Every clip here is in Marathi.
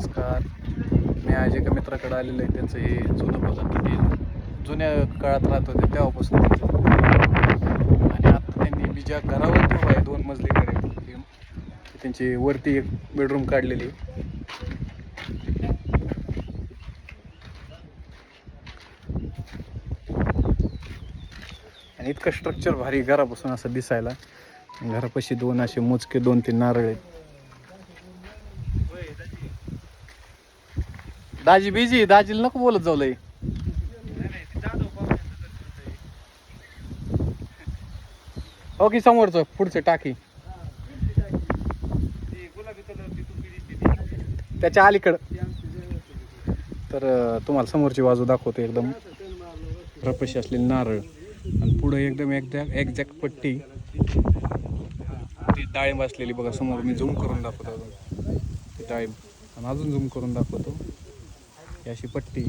नमस्कार. मी आज एका मित्राकडे आलेलं आहे त्यांचं हे जुनं बघा किती जुन्या काळात राहत होते तेव्हापासून. आणि आता त्यांनी मी ज्या घरावरती उभा आहे दोन मजली घर आहे त्यांची वरती एक बेडरूम काढलेली आहे. आणि इतकं स्ट्रक्चर भारी घरापासून असं दिसायला. घरापाशी दोन असे मोजके दोन तीन नारळ आहेत. दाजी बिजी दाजीला नको बोलत जाऊ लय. ओके समोरचं पुढचं टाकी. त्याच्या अलीकडं. तर तुम्हाला समोरची बाजू दाखवतो एकदम. रपशी असलेली नारळ. आणि पुढं एकदम एकदा एक्झॅक्ट पट्टी. ती डाळिंब असलेली बघा समोर मी झूम करून दाखवतो अजून. ती डाळिंब. आणि अजून झूम करून दाखवतो. ही अशी पट्टी.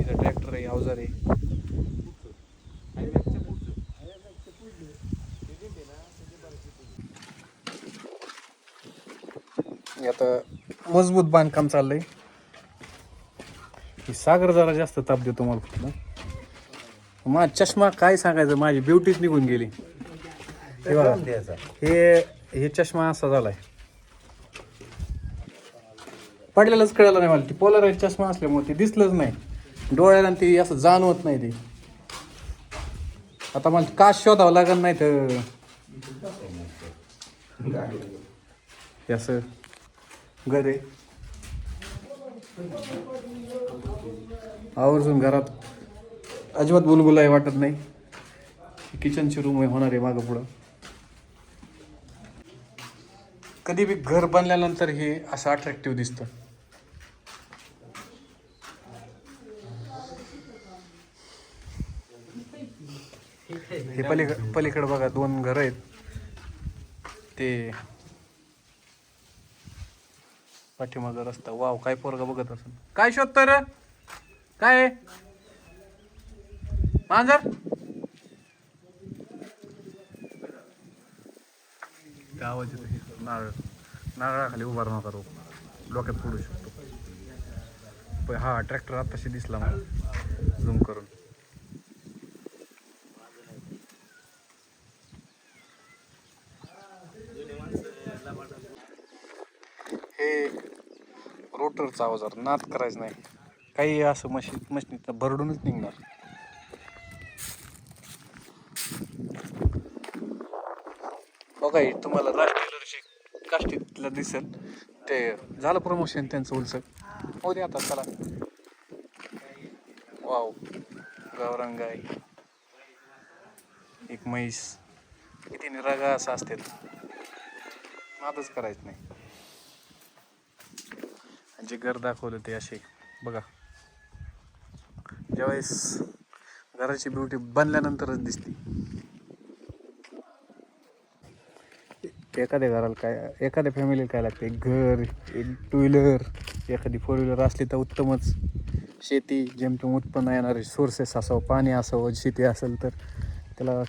इथं ट्रॅक्टर आहे अवजार आहे. आता मजबूत बांधकाम चाललंय. ही सागर जरा जास्त ताप देतो मला फक्त. माझा चष्मा काय सांगायचं माझी ब्युटीच निघून गेली. हे हे चष्मा असा झालाय. पडलेलंच कळलं नाही मला. ती पोलर चष्मा असल्यामुळे ते दिसलंच नाही. डोळ्याला ती असं जाणवत नाही ते. आता मला का शोधावं लागत नाही तर. हे असं गरे आवर्जून घरात अजिबात बुलबुलाही वाटत नाही. किचनची रूम होणार आहे मागं पुढं. कधी बी घर बनल्यानंतर हे असं अट्रॅक्टिव्ह दिसतं. हे पलीकडे पलीकडे बघा दोन घर आहेत. ते पाठीमागं रस्ता. वाव काय पोरगा बघत असेल. काय शोधतो रे? काय मांजर? आवाज येतो नारळ नारळाखाली उभा नका रोप डोक्यात फोडू शकतो. हा ट्रॅक्टर आत्ताशी दिसला मला. झूम करून हे ट्रॅक्टरचा अवजार नाद करायचं नाही. काही असं मशीन मशीन भरडूनच निघणार. बघा तुम्हाला राज टेलरचे काष्टीतलं दिसेल. ते झालं प्रमोशन त्यांचं उलसं. हो दे आता चला. वाव. गावरांग आहे एक म्हैस. किती निरागा असं असते नादच करायचं नाही. जे घर दाखवलं ते असे. बघा. ज्यावेळेस घराची ब्युटी बनल्यानंतरच दिसते एखाद्या घराला काय एखाद्या फॅमिलीला काय लागते? एक घर एक टू व्हीलर एखादी फोर व्हीलर असली तर उत्तमच. शेती जेमतेम उत्पन्न येणारे सोर्सेस असावं पाणी असावं शेती असेल तर त्याला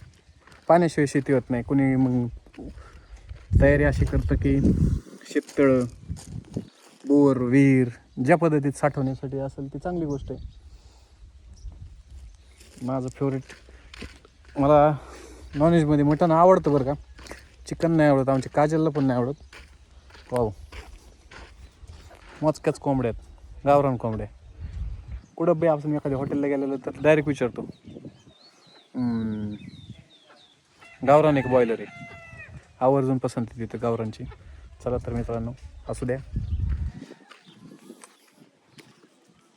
पाण्याशिवाय शेती होत नाही. कुणी मग तयारी अशी करतं की शेततळं बोर विहीर ज्या पद्धतीत साठवण्यासाठी असेल ती चांगली गोष्ट आहे. माझं फेवरेट मला नॉनव्हेजमध्ये मटण आवडतं बरं का. चिकन नाही आवडत आमच्या काजलला पण नाही आवडत. वाव मोजक्याच कोंबड्या आहेत. गावरान कोंबड्या कुठं बी आपण एखाद्या हॉटेलला गेलेलं तर डायरेक्ट विचारतो. गावरान एक बॉयलर आहे. आवर्जून पसंती तिथं गावरांची चला तर मित्रांनो असू द्या.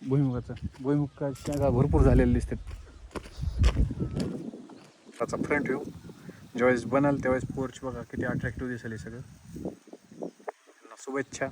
भुईमुगाचं. भुईमुगाच्या जागा भरपूर झालेले दिसतात. त्याचा फ्रंट व्ह्यू ज्यावेळेस बनाल त्यावेळेस पोर्च बघा किती अट्रॅक्टिव्ह दिसेल हे सगळं. शुभेच्छा.